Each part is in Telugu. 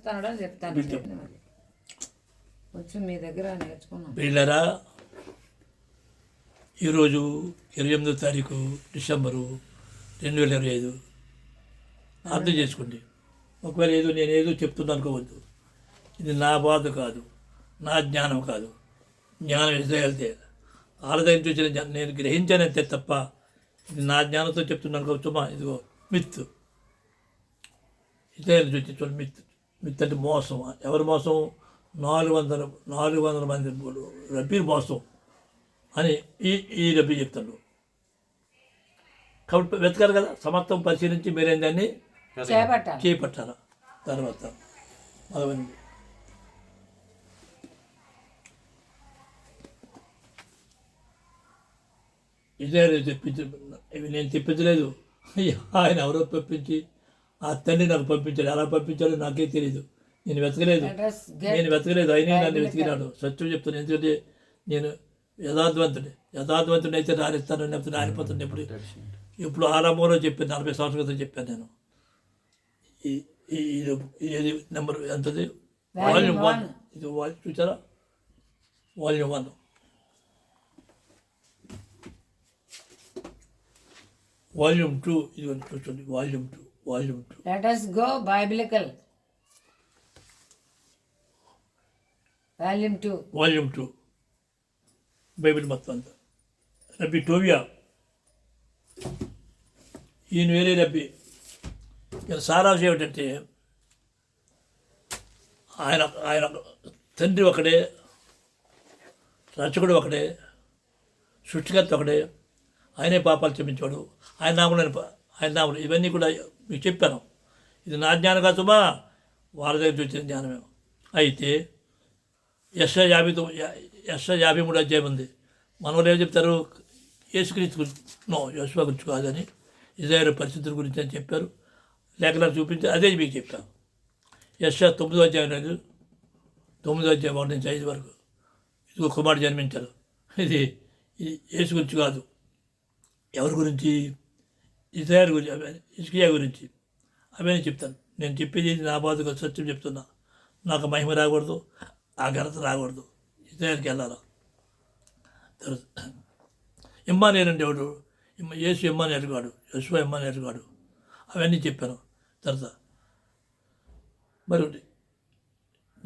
చేస్తాడో అని చెప్తాను. కొంచెం మీ దగ్గర నేర్చుకున్నాం వీళ్ళరా? ఈరోజు ఇరవై ఎనిమిదో తారీఖు డిసెంబరు రెండు వేల ఇరవై ఐదు. అర్థం చేసుకోండి. ఒకవేళ ఏదో నేను ఏదో చెప్తున్నా అనుకోవద్దు. ఇది నా బాధ కాదు. నా జ్ఞానం కాదు. జ్ఞానం ఇజ్రాయల్దే వాళ్ళ దగ్గర చూసిన నేను గ్రహించానంతే తప్ప ఇది నా జ్ఞానంతో చెప్తున్నాను అనుకోవచ్చు మా ఇదిగో మిత్ ఇజ్రాయల్ చూసి చూడండి మిత్ మిత్ అంటే మోసం. ఎవరి మోసం? నాలుగు వందల నాలుగు వందల మంది రబ్బీ మోసం అని ఈ ఈ రబ్బీ చెప్తాడు కాబట్టి వెతకాలి కదా సమర్థం పరిశీలించి మీరేం దాన్ని? చేపట్టాలి. చేపట్టాలి. తర్వాత మొదలైంది ఇదే తెప్పించి ఇవి నేను తెప్పించలేదు. ఆయన ఎవరో పంపించి ఆ తండ్రి నాకు పంపించాడు. ఎలా పంపించాడో నాకే తెలియదు నేను వెతకలేదు. నేను వెతకలేదు. అయినా నన్ను వెతికినాడు. సత్యం చెప్తాను ఎందుకంటే నేను యథార్థవంతుడి యథార్థవంతుడు అయితే రాణిస్తాను లేకపోతే రానిపోతాను ఎప్పుడు. ఇప్పుడు ఆరంభంలో చెప్పాను నలభై సంవత్సరాల క్రితం చెప్పాను నేను. ఈ ఈ ఇది నెంబర్ ఎంతది? వాల్యూమ్ వన్ ఇది వాల్యూమ్ చూసారా వాల్యూమ్ వన్ వాల్యూమ్ టూ ఇది చూడండి. Volume two let us go biblical volume two volume two. Bible మొత్తం అంతా. రబ్బి టోవియా ఈయన వేరే రబ్బి. ఇక్కడ సారాంశం ఏమిటంటే ఆయన ఆయన తండ్రి ఒకడే రచకుడు ఒకడే సృష్టికర్త ఒకడే ఆయనే పాపాలు క్షమించాడు ఆయన నామలు ఆయన నామలు ఇవన్నీ కూడా మీకు చెప్పాను. ఇది నా జ్ఞానం కాదుమా వాళ్ళ దగ్గర చూసిన జ్ఞానమే. అయితే ఎస్ యాభై తొమ్మిది ఎస్ యాభై మూడు అధ్యాయం ఉంది. మన ఏం చెప్తారు? యేసుక్రీస్తు గురించి నో యశ్వ గురించి కాదని ఇజ్రాయేల్ పరిస్థితుల గురించి అని చెప్పారు. లేఖనాలు చూపించి అదే మీకు చెప్పాను యశ తొమ్మిదో అధ్యాయం లేదు. తొమ్మిదో అధ్యాయం ఒకటి నుంచి ఐదు వరకు. ఇదిగో కుమారుడు జన్మించారు ఇది ఇది యేసు గురించి కాదు. ఎవరి గురించి? ఇజ్రాయల్ గురించి ఇస్కియా గురించి. అవన్నీ చెప్తాను. నేను చెప్పేది నా బాధకు సత్యం చెప్తున్నా. నాకు మహిమ రాకూడదు ఆ ఘనత రాకూడదు. ఇజ్రాయల్కి వెళ్ళాలా? తర్వాత ఇమ్మానేరు అంటే ఎవడు? ఇమ్మ యేసు ఇమ్మానేరు కాడు యశ్వ ఇమ్మానేరు కాడు. అవన్నీ చెప్పాను. తర్వాత మరి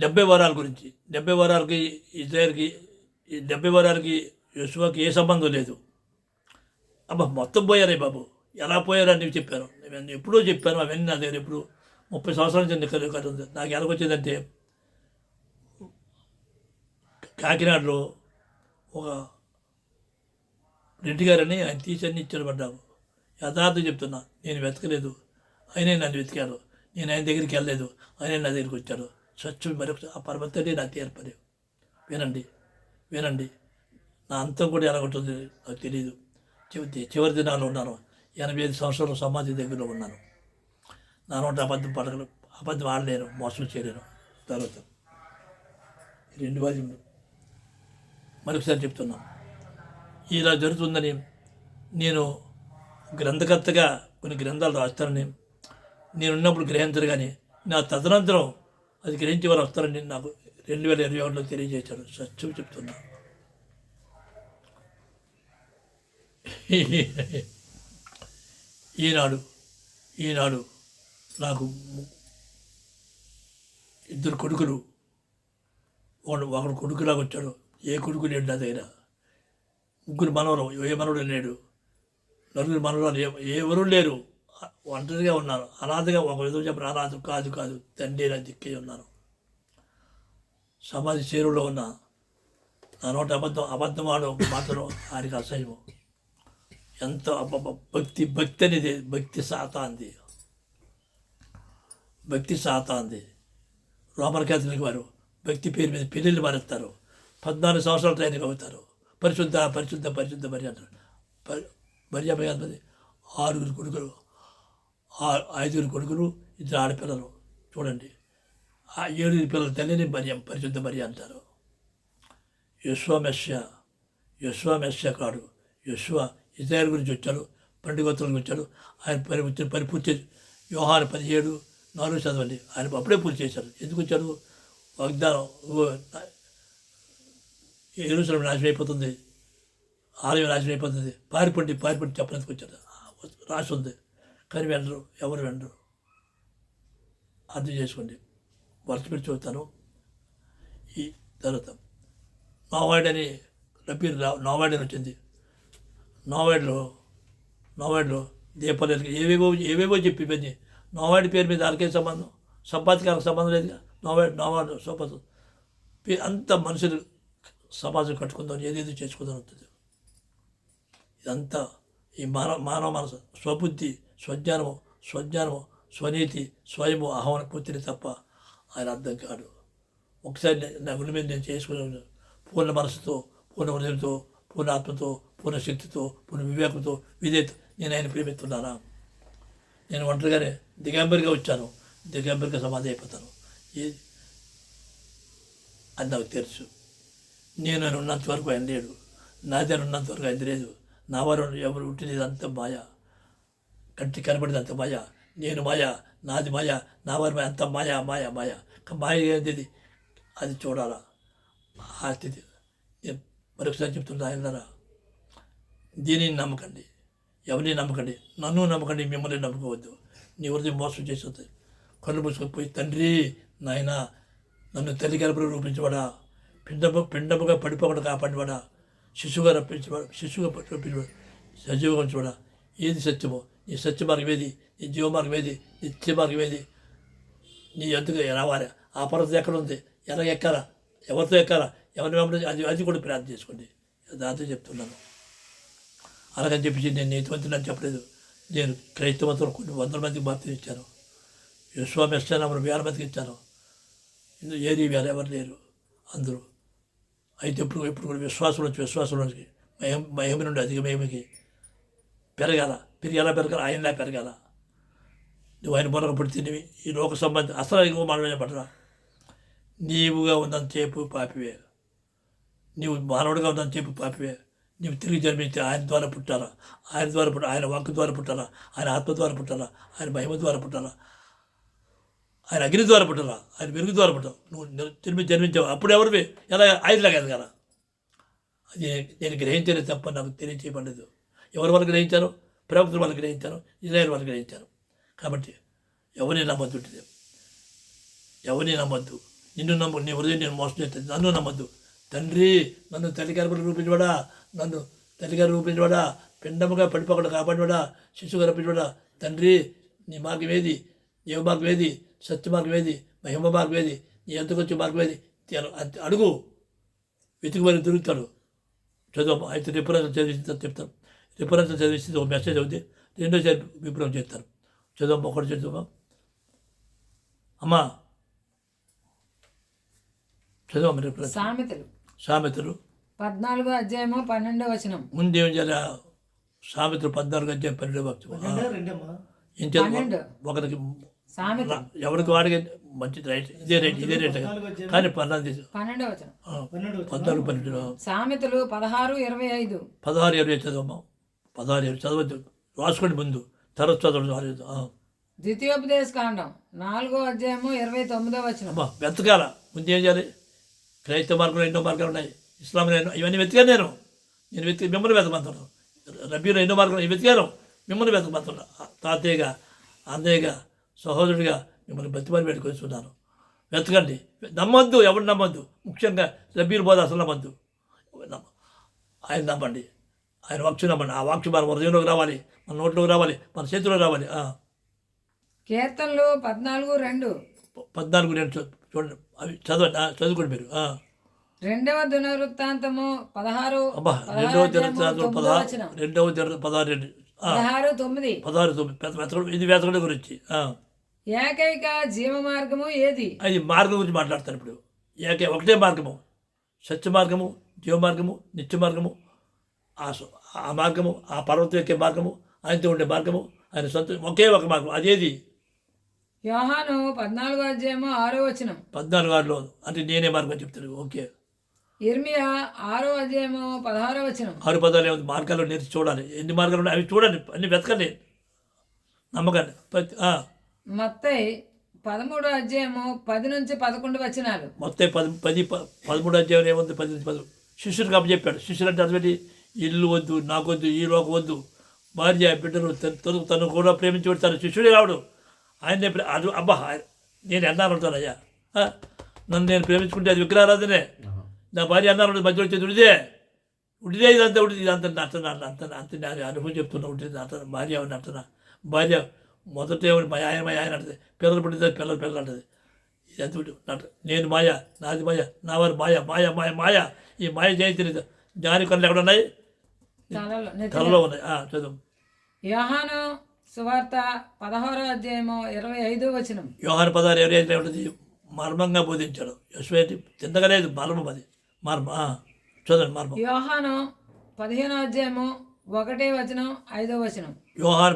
డెబ్బై వారాల గురించి. డెబ్బై వారాలకి ఇజ్రాయల్కి ఈ డెబ్బై వారాలకి యశ్వకి ఏ సంబంధం లేదు. అబ్బా మొత్తం పోయారే బాబు. ఎలా పోయారని నీకు చెప్పాను. నేను ఎప్పుడో చెప్పాను అవన్నీ నా దగ్గర ఎప్పుడు ముప్పై సంవత్సరాల నుంచి కథ కథ ఉంది. నాకు ఎలాగొచ్చేదంటే కాకినాడలో ఒక రెడ్డి గారని ఆయన తీసి అన్ని ఇచ్చాడు పడ్డాము యథార్థం చెప్తున్నా నేను వెతకలేదు. ఆయనే నన్ను వెతికారు. నేను ఆయన దగ్గరికి వెళ్ళలేదు. ఆయనే నా దగ్గరికి వచ్చాడు స్వచ్ఛ మరొక ఆ పరమత్తనే నాకు ఏర్పడి వినండి వినండి. నా అంతం కూడా ఎలా ఉంటుంది నాకు తెలియదు చివరి చివరి దినాలు ఉన్నాను. ఎనభై ఐదు సంవత్సరాలు సమాధి దగ్గరలో ఉన్నాను. నా నోట అబద్ధం పడగలు అబద్ధం ఆడలేను. మోసం చేయలేను. తర్వాత రెండు వాద్యములు మరొకసారి చెప్తున్నాం. ఇలా జరుగుతుందని నేను గ్రంథకర్తగా కొన్ని గ్రంథాలు రాస్తానని నేనున్నప్పుడు గ్రహించరు కానీ నా తదనంతరం అది గ్రహించి వారు వస్తారని నాకు రెండు వేల ఇరవై ఒకటిలో తెలియజేశాడు సత్యం చెప్తున్నా. ఈనాడు ఈనాడు నాకు ఇద్దరు కొడుకులు వాడు ఒకడు కొడుకులాగా వచ్చాడు. ఏ కొడుకు లేడు నా దగ్గర. ముగ్గురు మనవరం ఏ మనవడు లేడు. నలుగురు మనవరాలు ఏ ఎవరు లేరు. ఒంటరిగా ఉన్నాను అనాథగా ఒక విధంగా చెప్పిన అనాథ కాదు కాదు. తండ్రి నా దిక్కే ఉన్నాను సమాధి చేరులో ఉన్న నా నోట అబద్ధం అబద్ధం ఆడు ఒక మాత్రం ఆయనకి అసహ్యము. ఎంత భక్తి భక్తి అనేది భక్తి సాతాంది. భక్తి సాతాంది. రోమన్ క్యాథలిక్ వారు భక్తి పేరు మీద పెళ్ళిళ్ళు మారుస్తారు పద్నాలుగు సంవత్సరాలు ట్రైనింగ్ అవుతారు. పరిశుద్ధ పరిశుద్ధ పరిశుద్ధ మరి అంటారు. పరి- మరి. అమ్మాయి ఆరుగురు కొడుకులు ఆ- ఐదుగురు కొడుకులు ఇద్దరు ఆడపిల్లలు. చూడండి. ఆ ఏడుగురు పిల్లల తల్లిని మరియం పరిశుద్ధ మరి అంటారు. యశ్వమెస్య యశ్వమెస్య కాడు. యశ్వ ఇజ్రాయల్ గురించి వచ్చాడు పండుగోత్రుల గురించి వచ్చాడు ఆయన పరి వచ్చిన పరిపూర్తి యోహాను పదిహేడు నాలుగు చదవండి. ఆయన అప్పుడే పూర్తి చేశారు. ఎందుకు వచ్చారు? వాగ్దానం ఎరుసలం నాశనం అయిపోతుంది. ఆలయం నాశనం అయిపోతుంది. పారిపండి పారిపండి చెప్పడానికి వచ్చారు. రాసి ఉంది. కానీ వెళ్ళరు ఎవరు వెళ్ళరు అర్థం చేసుకోండి. వరుస పెట్టి చూస్తాను ఈ తర్వాత నోవాయిడ్ అని రబీర్ నోవాయిడ్ అని వచ్చింది. నోవాయిడ్లో నోవాయిడ్లో దీపాలు ఏవేవో ఏవేవో చెప్పి ఇవన్నీ. నోవాడి పేరు మీద వాళ్ళకే సంబంధం? సంపాదకాలకు సంబంధం లేదు నోవాడు నోవాడు సంపద పే- అంత మనుషులు సమాజం కట్టుకుందాం ఏదేదో చేసుకుందాం వస్తుంది ఇదంతా ఈ మానవ మానవ మనసు. స్వబుద్ధి స్వజ్ఞానము స్వజ్ఞానము స్వనీతి స్వయము ఆహ్వాన పూర్తిని తప్ప ఆయన అర్థం కాడు. ఒకసారి నా గుడి మీద నేను చేసుకునే పూర్ణ మనసుతో పూర్ణ హృదయంతో పూర్ణ ఆత్మతో పూర్ణ శక్తితో పూర్ణ వివేకంతో విధేత. నేను ఆయన ప్రేమిస్తున్నానా నేను ఒంటరిగానే దిగంబరిగా వచ్చాను. దిగంబరిగా సమాధి అయిపోతాను. ఏది అది నాకు తెలుసు. నేను ఆయన ఉన్నంత వరకు ఆయన లేడు. నా దగ్గర ఉన్నంత వరకు ఆయన లేదు. నా వారు ఎవరు ఉంటేది అంత మాయ. కంటి కనబడింది అంత మాయ. నేను మాయ నాది మాయ నా వారి మాయ అంత మాయ మాయ మాయ. మాయ ఏంటిది అది చూడాలా. ఆ స్థితి. మరొకసారి చెప్తున్నా ఆయనరా దీనిని నమ్మకండి ఎవరిని నమ్మకండి నన్ను నమ్మకండి మిమ్మల్ని నమ్మకవద్దు. నీ వృద్ధి మోసం చేస్తుంది కళ్ళు మూసుకొని తండ్రి నాయన నన్ను తల్లి గర్భంలో రూపించబడా పిండము పిండముగా పడిపోకుండా కాపాడివాడా శిశువుగా రప్పించబడ శిశువుగా రప్పించబడ సజీవంగా ఉంచబడా. ఏది సత్యమో నీ సత్య మార్గం ఏది? నీ జీవ మార్గం ఏది? నిత్య మార్గం ఏది? నీ ఎందుకు రావాలి? ఆ పర్వతం ఎక్కడ ఉంది? ఎలా ఎక్కాలా? ఎవరితో ఎక్కాలా? ఎవరిని వెంబడి అది అది కూడా ప్రార్థన చేసుకోండి. దాంతో చెప్తున్నాను. అలాగని చెప్పేసి నేను నీతివంతులని చెప్పలేదు. నేను క్రైస్తవంతో కొన్ని వందల మందికి బాప్తి ఇచ్చాను. విశ్వామిస్తాను వేల మందికి ఇచ్చాను. ఇందులో ఏది వేరే ఎవరు లేరు అందరూ. అయితే ఇప్పుడు ఇప్పుడు కూడా విశ్వాసం నుంచి విశ్వాసం నుంచి మహిమ మహిమ నుండి అధిక మహిమకి పెరగాల. పెరిగేలా పెరగాల. ఆయనలా పెరగాల. నువ్వు ఆయన మూలక పుడితేనివి ఈ లోక సంబంధం అసలు ఇంకో మనమే పడరా. నీవుగా ఉన్నంతసేపు పాపివే. నీవు మానవుడిగా చెప్పి పాపివే. నీవు తిరిగి జన్మించి ఆయన ద్వారా పుట్టాలా? ఆయన ద్వారా పుట్ట ఆయన వాక్కు ద్వారా పుట్టాలా? ఆయన ఆత్మ ద్వారా పుట్టాలా? ఆయన మహిమ ద్వారా పుట్టాలా? ఆయన అగ్ని ద్వారా పుట్టాలా? ఆయన వెలుగు ద్వారా పుట్టావు నువ్వు తిరిగి జన్మించావు. అప్పుడు ఎవరివి? ఎలా ఆయనలాగా ఎదగాల? అది నేను గ్రహించలే తప్ప నాకు తెలియచేయబడలేదు. ఎవరి వరకు గ్రహించారు ప్రభుత్వం వాళ్ళు గ్రహించారు ఇజ్రాయల్ వాళ్ళు గ్రహించారు కాబట్టి ఎవరిని నమ్మద్దు ఎవరిని నమ్మద్దు. నిన్ను నమ్ము నీ హృదయం నేను మోసం చేస్తుంది నన్ను నమ్మద్దు. తండ్రి నన్ను తల్లిగారు రూపించబడా నన్ను తల్లిగారు రూపించబడా పిండముగా పడిపోకుండా కాపాడబడా శిశువుగా రప్పించబడా తండ్రి నీ మార్గం ఏది జీవ మార్గం ఏది సత్య మార్గం ఏది మహిమ మార్గం ఏది నీ ఎంతకొచ్చే మార్గం ఏది అడుగు. వెతుకుమని దొరుకుతాడు చదువు అయితే రిఫరెన్స్ చదివిస్తే చెప్తాను రిఫరెన్స్ చదివిస్తే ఒక మెసేజ్ అవుతుంది రెండోసారి విప్లవం చేస్తారు. చదువు ఒకటి చదువు అమ్మా. చదువు రిఫరెన్స్. సామెతలు. సామెతలు. పద్నాలుగో అధ్యాయము పన్నెండో వచనం. ముందు ఏం చేయాలి? సామెతలు పద్నాలుగు అధ్యాయం పన్నెండు పన్నెండు. ఒకరికి సామెత ఎవరికి వాడికి మంచిది రైట్? ఇదే రైట్ ఇదే రైట్. కానీ తీసు పన్నెండో వచనం. పన్నెండు పద్నాలుగు పన్నెండు. సామెతలు పదహారు ఇరవై ఐదు. పదహారు ఇరవై చదవమ్మా. పదహారు ఇరవై చదవద్దు. రాసుకోండి ముందు. తర్వాత చదవడం. ద్వితీయోపదేశ కాండం నాలుగో అధ్యాయము ఇరవై తొమ్మిదో వచనం. అమ్మా వెతకాల? ముందు ఏం చేయాలి? క్రైస్తవ మార్గంలో ఎన్నో మార్గాలు ఉన్నాయి. ఇస్లాంలో ఎన్నో ఇవన్నీ వెతికాను నేను. నేను వెతికి మిమ్మల్ని వెతకమంటున్నాను రబీలో ఎన్నో మార్గాలు వెతికాను. మిమ్మల్ని వెతకమంటున్నా తాతయ్యగా అన్నయ్యగా సహోదరుడిగా మిమ్మల్ని బతిమని పెట్టుకొస్తున్నాను వెతకండి. నమ్మొద్దు. ఎవరు నమ్మొద్దు? ముఖ్యంగా రబీలు పోదు అసలు నమ్మొద్దు. నమ్మ- ఆయన నమ్మండి. ఆయన వాక్సు నమ్మండి. ఆ వాక్సు మన హృదయంలోకి రావాలి. మన నోట్లోకి రావాలి. మన చేతిలో రావాలి. కీర్తనలు పద్నాలుగు రెండు. పద్నాలుగు చూ- చూడండి. అవి చదవండి. చదువుకోండి మీరు. రెండవ దినవృత్తాంతము పదహారు రెండవ తొమ్మిదో పదహారు రెండవ దిన పదహారు రెండు. పదహారు తొమ్మిది. పదహారు తొమ్మిది. ఇది వెతకడం గురించి. ఆ. ఏకైక జీవ మార్గము ఏది? అది మార్గం గురించి మాట్లాడతాను ఇప్పుడు. ఏకే ఒకటే మార్గము. సత్య మార్గము జీవ మార్గము నిత్య మార్గము ఆ ఆ మార్గము ఆ పర్వతం ఎక్కే మార్గము ఆయనతో ఉండే మార్గము ఆయన సొంత ఒకే ఒక మార్గం. అదేది? యోహాను పద్నాలుగో అధ్యాయము ఆరో వచనం. పద్నాలుగు ఆరులో అంటే నేనే మార్గం చెప్తాను. ఓకే. ఇర్మియా ఆరో అధ్యాయము పదహారో వచనం. ఆరు పదాలు ఏముంది? మార్గాలు నేర్చి చూడాలి. ఎన్ని మార్గాలు ఉన్నాయి? అవి చూడండి. అన్ని వెతకండి. నమ్మకండి. ప్రతి మత్తై పదమూడో అధ్యాయము పది నుంచి పదకొండు వచనాలు. మొత్తం పది పది పదమూడు అధ్యాయం ఏముంది? పది నుంచి పది శిష్యుడు కాబట్టి చెప్పాడు. శిష్యుడు అంటే అటువంటి ఇల్లు వద్దు నాకొద్దు ఈ లోకం వద్దు. భార్య బిడ్డలు తన- కూడా ప్రేమించి తన శిష్యుడే రావడు. ఆయన అది అబ్బా ఆయన- నేను ఆ? నన్ను నేను ప్రేమించుకుంటే అది విగ్రహారాధనే. నా భార్య అన్నాను మధ్యలో వచ్చేది ఉడిదే ఉడిదే ఇదంతా ఉడిది ఇదంతా. అంత అంత అంత నేను అనుభవం చెప్తున్నా ఉంటుంది అంత భార్య అని అంటున్నా? భార్య మొదట మా ఆయన మా ఆయన అంటది. పిల్లలు పుట్టితే పిల్లలు పిల్లలు అంటది. ఇదంతా ఒకటి నాట- నేను మాయ నాది మాయ నా వారు మాయ మాయ మాయ మాయ. ఈ మాయ జయించలేదు జ్ఞాని కళ్ళు ఎక్కడ ఉన్నాయి. కళలో ఉన్నాయి. ఆ, చదువు. యోహాను సువార్త పదహారో అధ్యాయము ఇరవై ఐదో వచనం. వ్యవహార పదాలు ఎవరైతే ఉంటుంది మర్మంగా బోధించాడు. యశ్వేటి తిందగలేదు మర్మం అది మర్మ చదవండి మర్మం. యోహాను పదిహేనో అధ్యాయము ఒకటే వచనం ఐదో వచనం.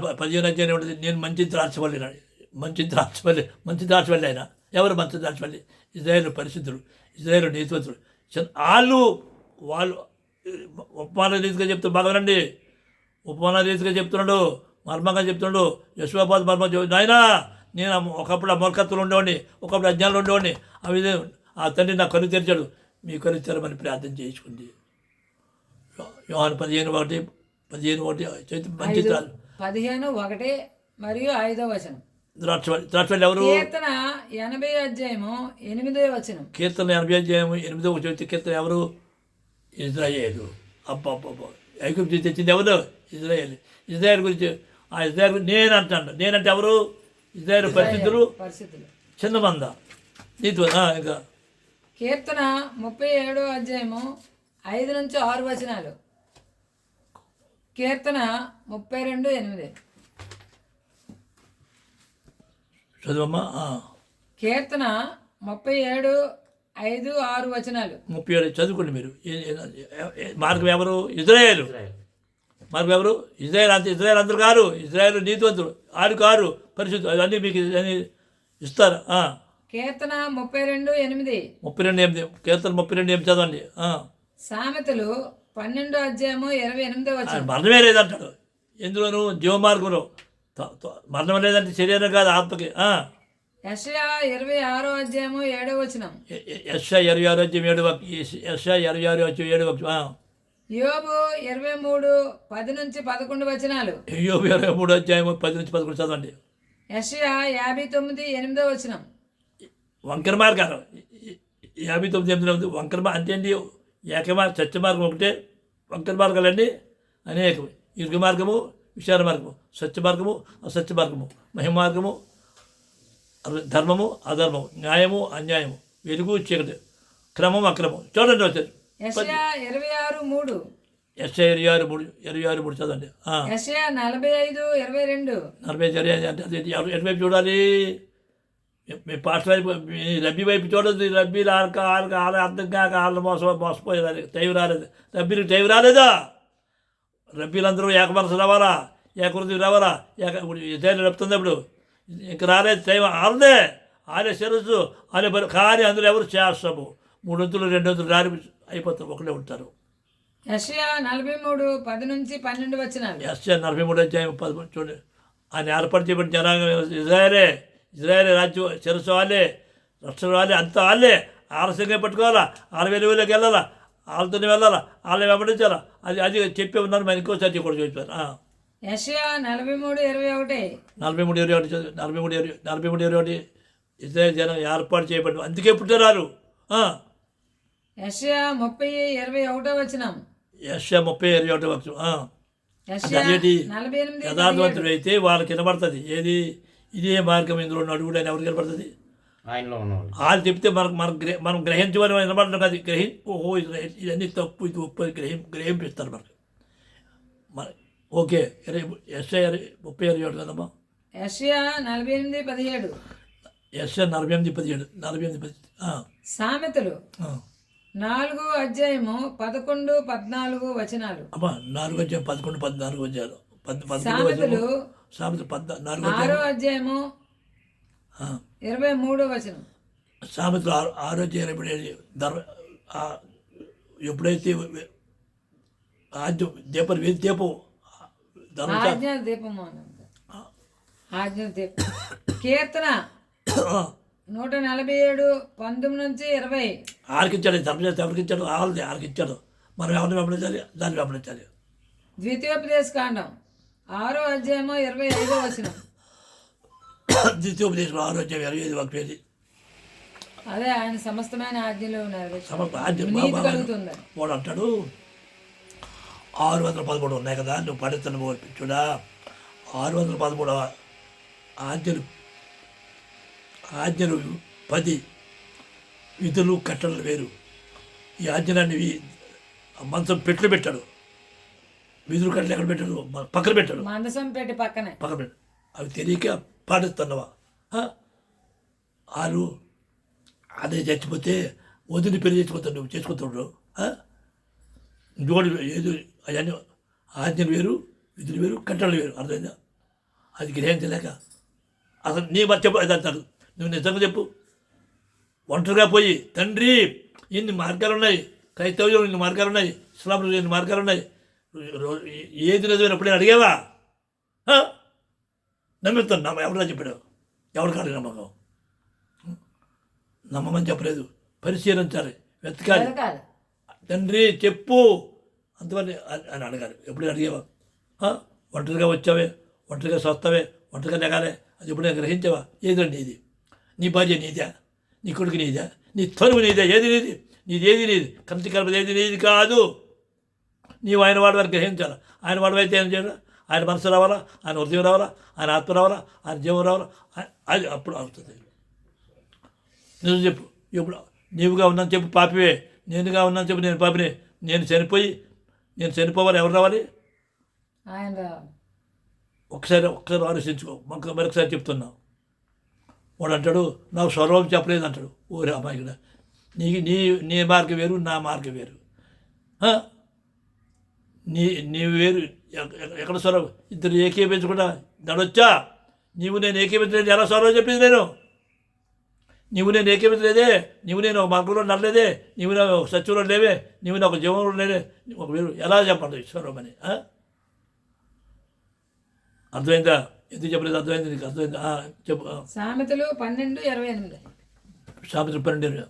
ప- పదిహేను అధ్యాయం ఉంటుంది నేను మంచి ద్రాక్షవల్లి నాడు మంచి ద్రాక్షవల్లి మంచి ద్రాక్షవల్లి ఆయన ఎవరు మంచి ద్రాక్షవల్లి? ఇజ్రాయేల్ పరిశుద్ధుడు ఇజ్రాయేల్ నీతివంతుడు వాళ్ళు వాళ్ళు ఉపమాన రీతిగా చెప్తూ బాగా వినండి ఉపమాన రీతిగా చెప్తున్నాడు. మర్మంగా చెప్తున్నాడు యశ్వాబాద్ మర్మ నాయనా నేను ఒకప్పుడు ఆ మొలకత్తులు ఉండేవాడిని ఒకప్పుడు అజ్ఞానంలో ఉండేవాడిని విధంగా ఆ తండ్రి నా కన్ను తెరిచాడు మీ కన్ను తెరమని ప్రార్థన చేయించుకుంది. యోహాన్ పదిహేను ఒకటి పదిహేను ఒకటి చేతి మంచి పదిహేను ఒకటి మరియు ఐదో వచనం. ద్రాక్షవల్లి ఎవరు? కీర్తన ఎనభై అధ్యాయము ఎనిమిదో వచనం. కీర్తన ఎనభై అధ్యాయం ఎనిమిదో చెబితే కీర్తన ఎవరు? ఇజ్రాయేలు. అబ్బా అబ్బా ఐగుప్తు తెచ్చింది ఎవరు? ఇజ్రాయేల్. ఇజ్రాయేల్ గురించి ఆ గురించి నేను అంటాను నేనంటే ఎవరు? ఇజ్రాయేల్ పరిస్థితులు పరిస్థితులు చిన్న మంద నీతి ఇంకా కీర్తన ముప్పై ఏడో అధ్యాయము ఐదు నుంచి ఆరు వచనాలు. కీర్తన ముప్పై రెండు ఎనిమిది. చదువమ్మా ఆ. కీర్తన ముప్పై ఏడు ఐదు ఆరు వచనాలు. ముప్పై ఏడు చదువుకోండి మీరు. మార్గం ఎవరు? ఇజ్రాయేలు. మార్గం ఎవరు ఇజ్రాయేల్ అంత ఇజ్రాయేల్ అందరు కారు. ఇజ్రాయేల్ నీతివంతుడు. ఆరు కారు. పరిశుద్ధి అవన్నీ మీకు ఇస్తారు. కీర్తన ముప్పై రెండు ఎనిమిది. ముప్పై రెండు ఎనిమిది. కీర్తన ముప్పై రెండు ఎనిమిది చదవండి. సామెతలు పన్నెండో అధ్యాయము ఇరవై ఎనిమిదో వచనం. మరణమే లేదంటాడు ఎందులోను జీవమార్గంలో మరణం లేదంటే శరీరం కాదు ఆత్మకి. ఆ. యషయా ఇరవై ఆరో అధ్యాయము ఏడో వచనం. ఎ- ఎ- యెషయా ఇరవై ఆరు వచ్చి ఏడు యశ ఇరవై ఆరు వచ్చి ఏడు యోబు ఇరవై మూడు పది నుంచి పదకొండు వచనాలు. అయ్యో ఇరవై మూడు అధ్యాయం పది నుంచి పదకొండు చదవండి. యషయా యాభై తొమ్మిది ఎనిమిదో వచనం. వంకర మార్గాలు. యాభై తొమ్మిది ఎనిమిది ఉంది. వంకర అంటే ఏంటి? ఏకమార్ సత్య మార్గం ఒకటే. వంకర మార్గాలన్నీ అనేకం. ఇరుగు మార్గము విశాల మార్గము సత్య మార్గము అసత్య మార్గము మహిమ మార్గము అర- ధర్మము అధర్మము న్యాయము అన్యాయము. వెలుగు చీకటి. క్రమం అక్రమం. చూడండి వచ్చారు యషయా ఇరవై ఆరు మూడు. ఎస్ఐ ఇరవై ఆరు మూడు ఇరవై ఆరు మూడు చదవండి. ఆ, యషయా నలభై ఐదు ఇరవై రెండు. నలభై ఇరవై ఐదు అంటే అది ఎటువైపు చూడాలి? మీ పాస్టర్ వైపు మీ రబ్బీ వైపు చూడదు రబ్బీ ఆడక ఆడక ఆడ అర్థం కాక ఆళ్ళ మోసం మోసపోయేదాన్ని టైం రాలేదు. రబ్బీలకు టైం రాలేదా? రబ్బీలందరూ ఏక మనసు రావాలా? ఏకృతి రావాలా? ఏక ఇద్దరు నడుపుతుంది ఇప్పుడు ఇంక రాలేదు. టైం ఆడదే ఆడే శిరస్సు ఆడే పని కానీ అందులో ఎవరు చేస్తాము? మూడు వంతులు రెండు వంతులు రాని అయిపోతారు ఒకటే ఉంటారు. నలభై మూడు పది నుంచి పన్నెండు నలభై మూడు అధ్యాయం పదమూడు చూడండి. ఆయన ఏర్పాటు చేయబడిన జనాంగం ఇజ్రాయలే. ఇజ్రాయలే రాజ్యం శిరస్సు వాళ్ళే రక్షణ వాళ్ళే అంతా వాళ్ళే. ఆలస్యంగా పట్టుకోవాలా? వాళ్ళ వెలుగులోకి వెళ్ళాలా? వాళ్ళతోనే వెళ్ళాలా? వాళ్ళని వెంబడించాలా? అది అది చెప్పే ఉన్నాను మరి ఇంకోసారి కూడా. యషయా నలభై మూడు ఇరవై ఒకటి. నలభై మూడు ఇరవై ఒకటి. నలభై మూడు ఇరవై నలభై మూడు ఇరవై ఒకటి ఇజ్రాయల్ జనం ఏర్పాటు చేయబడి అందుకే పుట్టారు యషయా ముప్పై ఇరవై ఒకటో వచనం. ఎస్ఏ ముప్పై ఇరవై ఒకటి? నలభై ఎనిమిది యథార్థవంతుడు అయితే వాళ్ళకి వినబడుతుంది. ఏది? ఇదే మార్గం ఇందులో నడుగుడు అని ఎవరికి వినబడుతుంది? ఆయనలో ఉన్నవాళ్ళు వాళ్ళు చెప్తే మనకు మనం గ్రహ మనం గ్రహించమని వినబడడం కాదు. గ్రహి ఓహో ఇది ఇదన్నీ తప్పు ఇది అని గ్రహం గ్రహింపిస్తారు మనకు. మన ఓకే ఇరవై ఎస్ఐ ముప్పై ఇరవై ఒకటి కదమ్మా? యషయా నలభై ఎనిమిది పదిహేడు. ఎస్ఐ నలభై ఎనిమిది పదిహేడు నలభై ఎనిమిది పది ఆ, సామెతలు. ఆ. నాలుగు అధ్యాయము పదకొండు పద్నాలుగు వచనాలు. అమ్మా నాలుగు వచ్చాయి పదకొండు పద్నాలుగు పదకొండు సామెతలు సామెత పద్నా నాలుగు ఆరో అధ్యాయము. ఇరవై మూడో వచనం. సామెతలు ఆరో ఆరోగ్య ఇరవై ఏడు ధర్మ ఆ- ఎప్పుడైతే ఆద్యం దీపం వేది దీపం ఆజ్ఞ అంటారు. ఆజ్ఞ దీపం కీర్తన. నూట నలభై ఏడు పంతొమ్మిది నుంచి ఇరవై. ఆలకించాడు ధర్మశాస్త్రం ఎవరికి ఇచ్చాడు వాళ్ళది ఆలకించాడు మనం ఎవరిని వెంబడించాలి? దాన్ని వెంబడించాలి. ద్వితీయోపదేశ కాండం ఆరో అధ్యాయము ఇరవై ఐదో వచనం. ద్వితీయోపదేశం ఆరోగ్యం ఇరవై ఐదు ఒక పేజీ. అదే ఆయన సమస్తమైన ఆజ్ఞలు నీతి కలుగుతుంది. వాడు అంటాడు ఆరు వందల పదమూడు ఉన్నాయి కదా నువ్వు పడితను పిచ్చుడా ఆరు వందల పదమూడు ఆజ్ఞలు ఆజ్ఞలు పది విధులు కట్టలు వేరు. ఈ ఆజ్ఞలన్నీ మంచం పెట్లు పెట్టాడు. విధులు కట్టలు ఎక్కడ పెట్టాడు? పక్కన పెట్టాడు. మందసం పెట్టి పక్కనే. పక్కన పెట్టాడు. అవి తెలియక పాటిస్తున్నావా? ఆరు అదే చచ్చిపోతే వదిలి పెళ్ళి చేసుకుంటాడు నువ్వు చేసుకుంటాడు. జోడి ఏది? అవన్నీ ఆజ్ఞలు వేరు విధులు వేరు కట్టలు వేరు. అర్థమైందా? అది గ్రహించలేక. అసలు నీ అది అంటారు. నువ్వు నిజంగా చెప్పు. ఒంటరిగా పోయి తండ్రి ఇన్ని మార్గాలు ఉన్నాయి క్రైస్తవ్యం ఇన్ని మార్గాలు ఉన్నాయి ఇస్లాంలో ఇన్ని మార్గాలు ఉన్నాయి ఏది నిజమైన ఎప్పుడైనా అడిగావా? నమ్మిస్తాను నమ్మ ఎవడా చెప్పాడు? ఎవరు కాదు నమ్మకం. నమ్మమని చెప్పలేదు. పరిశీలించాలి వెతకాలి. తండ్రి చెప్పు. అంతవరకు అని అడగాలి. ఎప్పుడు అడిగావా? ఒంటరిగా వచ్చావే? ఒంటరిగా సొస్తావే? ఒంటరిగా లెగాలే అది ఎప్పుడైనా గ్రహించావా? ఏదండి నీది నీ భార్య నీదా నీ కొడుకు నీదా నీ తనువు నీదా ఏది నీది? నీది ఏది నీది? కంటి కలపది ఏది నీది కాదు. నీవు ఆయన వాడి వారికి గ్రహించాలి. ఆయన వాడి అయితే ఏం చేయాలి? ఆయన మనసు రావాలా? ఆయన హృదయం రావాలా? ఆయన ఆత్మ రావాలా? ఆయన జీవం రావాలా? అది అప్పుడు అవుతుంది. నిజం చెప్పు. ఇప్పుడు నీవుగా ఉన్నాను చెప్పు పాపివే. నేనుగా ఉన్నాను చెప్పు నేను పాపినే. నేను చనిపోయి నేను చనిపోవాలి. ఎవరు రావాలి? ఆయన ఒకసారి ఒక్కసారి ఆలోచించుకో. మరొకసారి చెప్తున్నా. వాడు అంటాడు నాకు స్వరూపం చెప్పలేదు అంటాడు. ఓరే అమ్మాయి కూడా నీ నీ నీ మార్గం వేరు నా మార్గం వేరు. నీ నీవు వేరు ఎక్కడ స్వరం ఇద్దరు ఏకీపించకుండా నడొచ్చా? నీవు నేను ఏకీపించలేదు ఎలా స్వరం చెప్పింది నేను? నీవు నేను ఏకీపించలేదే నీవు నేను ఒక మార్గంలో నడలేదే నీవు నా ఒక సత్యంలో లేవే నీవు నా ఒక జీవంలో లేదే ఒక వేరు ఎలా చెప్పండి స్వరం అని అర్థమైందా? ఎందుకు చెప్పలేదు? అర్థమైంది నీకు? అర్థమైందా? చెప్పు. సామెతలు పన్నెండు ఇరవై ఎనిమిది. సామెతలు పన్నెండు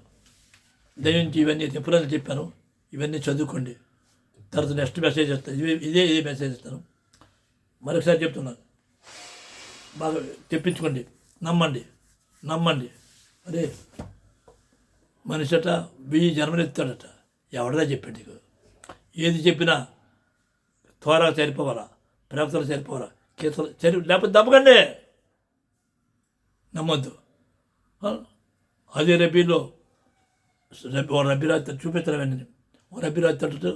దయించి ఇవన్నీ ఎప్పుడైనా చెప్పాను. ఇవన్నీ చదువుకోండి. తర్వాత నెక్స్ట్ మెసేజ్ ఇస్తాను ఇదే ఇదే ఇదే మెసేజ్ ఇస్తాను. మరొకసారి చెప్తున్నాను బాగా తెప్పించుకోండి. నమ్మండి. నమ్మండి. అరే మనిషట వెయ్యి జన్మలెత్తాడట ఎవడదా చెప్పాడు నీకు? ఏది చెప్పినా త్వరగా సరిపోవాలా? ప్రవక్తలు సరిపోవాలా? కీర్తలు సరి లేకపోతే తప్పకండి. నమ్మొద్దు? అదే రబీలో రబీ ఓ రబీ రాత్రి చూపిస్తాను వెంటనే ఓ రబీ రాత్రి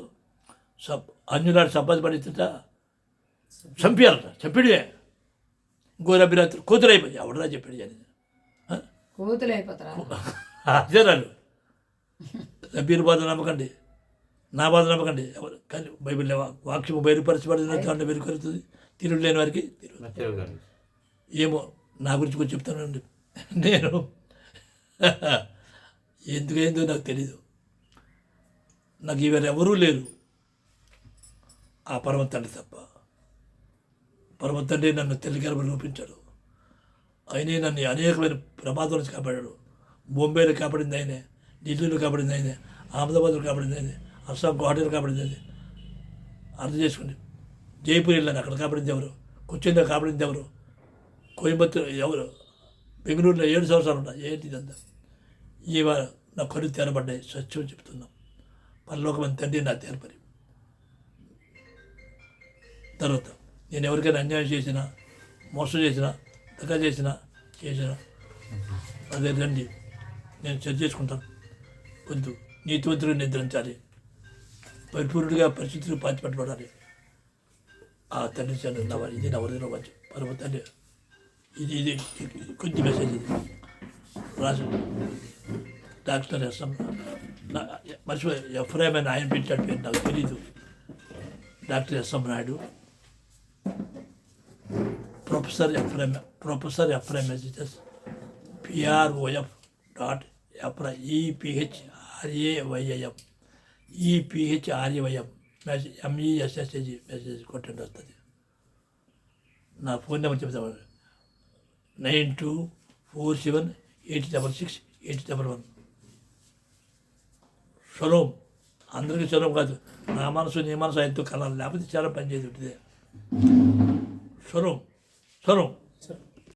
సబ్ అన్యులాడు సంపాదపడితే చంపారట చంపిడే ఇంకో రబీ రాత్రి కూతురు అయిపోయింది ఎవడరా చెప్పాడు అని కూతులు అయిపోతారా అదే రాడు రబీర్ బాధ నమ్మకండి. నా బాధ నమ్మకండి. ఎవరు కానీ బైబిల్ వాక్యము బయలుపరచబడిన దాంట్లో వెలుకొరుతుంది తిరుడు లేని వారికి తిరుగు ఏమో నా గురించి కొంచెం చెప్తానండి. నేను ఎందుకైందో నాకు తెలీదు. నాకు ఇవాళ ఎవరూ లేరు. ఆ పరమ తండ్రి తప్ప. పరమ తండ్రి నన్ను తెలిగలబడి రూపించాడు. ఆయనే నన్ను అనేకమైన ప్రమాదాల నుంచి కాపాడాడు. బొంబేలో కాపాడింది ఆయనే ఢిల్లీలో కాపాడింది ఆయనే అహ్మదాబాద్లో కాపాడింది ఆయనే అస్సాం గువాహటీలో కాపాడింది ఆయనే. అర్థం చేసుకోండి. జైపూర్ వెళ్ళాను అక్కడ కాపాడింది ఎవరు కొచ్చిన్లో కాపాడింది ఎవరు కోయంబత్తూరు ఎవరు? బెంగళూరులో ఏడు సంవత్సరాలు ఉన్నాయి ఏంటి ఇదంతా? ఇవాళ నా కళ్ళు తెరబడ్డాయి. సత్యం చెప్తున్నాం. పరలోకమైన తండ్రి నా తెరపరి తర్వాత నేను ఎవరికైనా అన్యాయం చేసినా మోసం చేసినా దగ్గర చేసినా చేసినా అదే రండి. నేను చర్చ చేసుకుంటాను. వద్దు. నీతివంతుడు నిద్రించాలి. పరిపూర్ణుడిగా పరిస్థితులు పాతిపెట్టబడాలి. ఆ తండ్రి చంద్ర నవ్వాలి ఇది నా వదిన వచ్చు పరమ తండ్రి ఇది ఇది కొద్ది మెసేజ్ ఇది రాజు డాక్టర్ ఎస్ఎం నా- మర్చిపోయి ఎఫ్ఐఎం ఆయన పెట్టాడు పేరు నాకు తెలీదు. Doctor S M Naidu. Professor Ephraim professor Ephraim messages P R O F dot F I E P H R A Y M R A Y M message M E S S A G message కొట్టండి వస్తుంది నా ఫోన్ నెంబర్ చెప్తాను nine two four seven eight double six eight double one స్వరం అందరికీ స్వరం కాదు నా మనసు నీ మనసు ఆయనతో కలాలి లేకపోతే చాలా పనిచేది ఉంటుంది స్వరం స్వరం